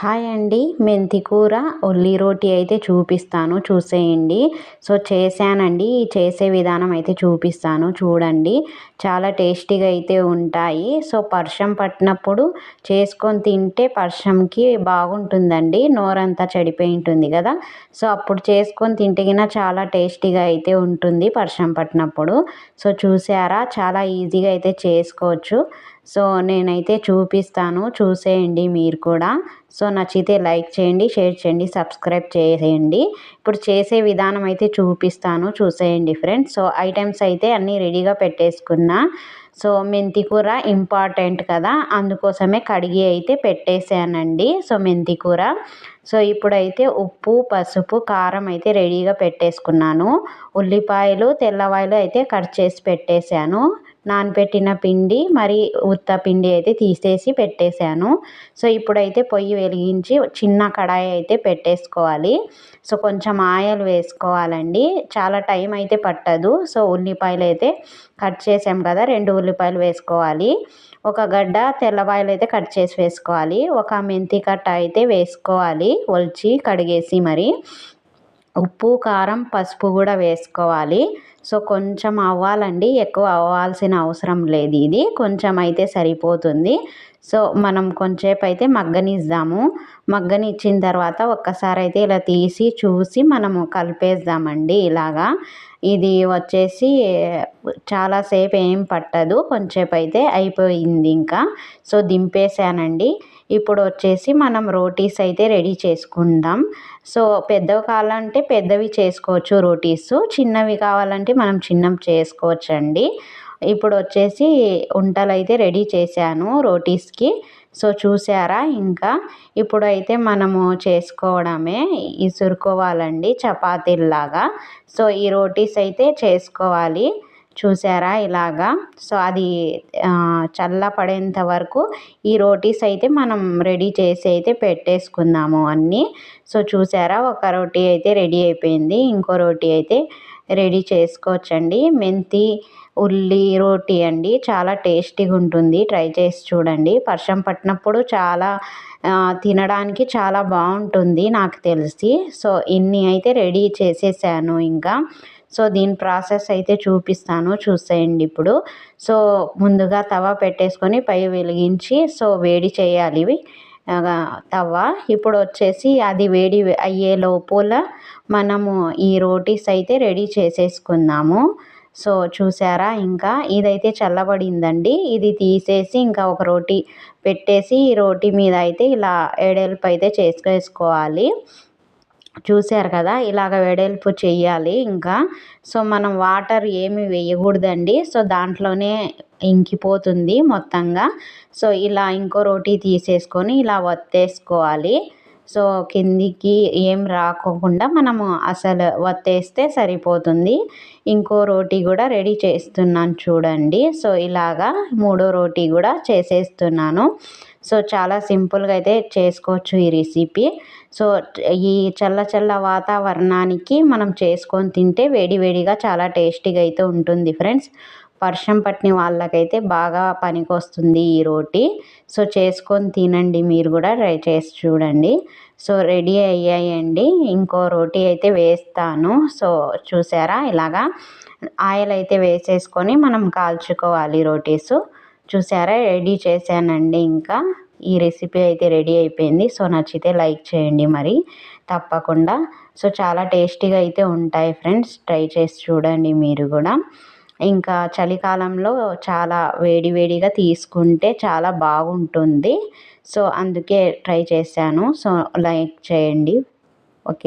Hi అండి. మెంతి కూర రోటి అయితే చూపిస్తాను. చూసేయండి. సో చేశానండి. చేసే విధానం అయితే చూపిస్తాను. చూడండి. చాలా టేస్టీగా అయితే ఉంటాయి. సో పర్షం పట్టినప్పుడు చేసుకొని తింటే పర్షంకి బాగుంటుందండి. నోరంతా చెడిపోయి ఉంటుంది కదా. సో అప్పుడు చేసుకొని తింటే చాలా టేస్టీగా అయితే ఉంటుంది పర్షం పట్టినప్పుడు. సో చూసారా? చాలా ఈజీగా అయితే చేసుకోవచ్చు. సో నేనైతే చూపిస్తాను చూసేయండి మీరు కూడా. సో నచ్చితే లైక్ చేయండి షేర్ చేయండి సబ్స్క్రైబ్ చేసేయండి ఇప్పుడు చేసే విధానం అయితే చూపిస్తాను చూసేయండి ఫ్రెండ్స్. సో ఐటమ్స్ అయితే అన్నీ రెడీగా పెట్టేసుకున్నా. సో మెంతి కూర ఇంపార్టెంట్ కదా. అందుకోసమే కడిగి అయితే పెట్టేసానండి సో మెంతి కూర సో ఇప్పుడైతే ఉప్పు పసుపు కారం అయితే రెడీగా పెట్టేసుకున్నాను. ఉల్లిపాయలు తెల్లవాయలు అయితే కట్ చేసి పెట్టేశాను. నానబెట్టిన పిండి మరి ఉత్త పిండి అయితే తీసేసి పెట్టేశాను. సో ఇప్పుడైతే పొయ్యి వెలిగించి చిన్న కడాయి అయితే పెట్టేసుకోవాలి. సో కొంచెం ఆయిల్ వేసుకోవాలండి. చాలా టైం అయితే పట్టదు. సో ఉల్లిపాయలు అయితే కట్ చేసాం కదా రెండు ఉల్లిపాయలు వేసుకోవాలి. ఒక గడ్డ తెల్లవాయలు అయితే కట్ చేసి వేసుకోవాలి. ఒక మెంతి కట్ట అయితే వేసుకోవాలి. ఒలిచి కడిగేసి మరి ఉప్పు కారం పసుపు కూడా వేసుకోవాలి. సో కొంచెం అవ్వాలండి. ఎక్కువ అవ్వాల్సిన అవసరం లేదు ఇది. కొంచెం అయితే సరిపోతుంది. సో మనం కొంచెంసేపు అయితే మగ్గనిద్దాము. మగ్గనిచ్చిన తర్వాత ఒక్కసారి అయితే ఇలా తీసి చూసి మనము కలిపేద్దామండి ఇలాగా. ఇది వచ్చేసి చాలాసేపు ఏం పట్టదు. కొంచెంసేపు అయితే అయిపోయింది ఇంకా. సో దింపేసానండి. ఇప్పుడు వచ్చేసి మనం రోటీస్ అయితే రెడీ చేసుకుందాం. సో పెద్దవి కావాలంటే పెద్దవి చేసుకోవచ్చు రోటీస్. చిన్నవి కావాలంటే మనం చిన్నం చేసుకోవచ్చు అండి ఇప్పుడు వచ్చేసి వంటలు అయితే రెడీ చేశాను రోటీస్కి. సో చూసారా ఇంకా? ఇప్పుడైతే మనము చేసుకోవడమే ఇసురుకోవాలండి చపాతీల్లాగా. సో ఈ రోటీస్ అయితే చేసుకోవాలి. చూసారా ఇలాగా? సో అది చల్లపడేంత వరకు ఈ రోటీస్ అయితే మనం రెడీ చేసి అయితే పెట్టేసుకుందాము అన్నీ. సో చూసారా ఒక రోటీ అయితే రెడీ అయిపోయింది. ఇంకో రోటీ అయితే రెడీ చేసుకోవచ్చండి. మెంతి ఉల్లి రోటీ అండి. చాలా టేస్టీగా ఉంటుంది. ట్రై చేసి చూడండి. వర్షం పట్టినప్పుడు చాలా తినడానికి చాలా బాగుంటుంది నాకు తెలిసి. సో ఇన్ని అయితే రెడీ చేసేసాను ఇంకా. సో దీని ప్రాసెస్ అయితే చూపిస్తాను. చూసేయండి ఇప్పుడు. సో ముందుగా తవ పెట్టేసుకొని పై వెలిగించి సో వేడి చేయాలి. తవ్వ. ఇప్పుడు వచ్చేసి అది వేడి అయ్యే లోపల మనము ఈ రోటీస్ అయితే రెడీ చేసేసుకుందాము. సో చూసారా? ఇంకా ఇదైతే చల్లబడిందండి. ఇది తీసేసి ఇంకా ఒక రోటీ పెట్టేసి ఈ రోటీ మీద అయితే ఇలా ఎడల్పు అయితే చేసుకోవాలి. చూశారు కదా ఇలాగ వెడల్పు చేయాలి ఇంకా. సో మనం వాటర్ ఏమి వేయకూడదండి. సో దాంట్లోనే ఇంకిపోతుంది మొత్తంగా. సో ఇలా ఇంకో రోటీ తీసేసుకొని ఇలా వత్తేసుకోవాలి. సో కిందికి ఏం రాకోకుండా మనము అసలు వత్తేస్తే సరిపోతుంది. ఇంకో రోటీ కూడా రెడీ చేస్తున్నాను చూడండి. సో ఇలాగా మూడో రోటీ కూడా చేసేస్తున్నాను. సో చాలా సింపుల్గా అయితే చేసుకోవచ్చు ఈ రెసిపీ. సో ఈ చల్ల చల్ల వాతావరణానికి మనం చేసుకొని తింటే వేడివేడిగా చాలా టేస్టీగా అయితే ఉంటుంది ఫ్రెండ్స్. వర్షం పట్టిన వాళ్ళకైతే బాగా పనికొస్తుంది ఈ రోటీ. సో చేసుకొని తినండి మీరు కూడా ట్రై చేసి చూడండి. సో రెడీ అయ్యాయండి. ఇంకో రోటీ అయితే వేస్తాను. సో చూసారా ఇలాగా? ఆయిల్ అయితే వేసేసుకొని మనం కాల్చుకోవాలి రోటీసు. చూసారా రెడీ చేశానండి ఇంకా. ఈ రెసిపీ అయితే రెడీ అయిపోయింది. సో నచ్చితే లైక్ చేయండి మరి. తప్పకుండా. సో చాలా టేస్టీగా అయితే ఉంటాయి ఫ్రెండ్స్. ట్రై చేసి చూడండి మీరు కూడా. ఇంకా చలికాలంలో చాలా వేడివేడిగా తీసుకుంటే చాలా బాగుంటుంది. సో అందుకే ట్రై చేశాను. సో లైక్ చేయండి. ఓకే.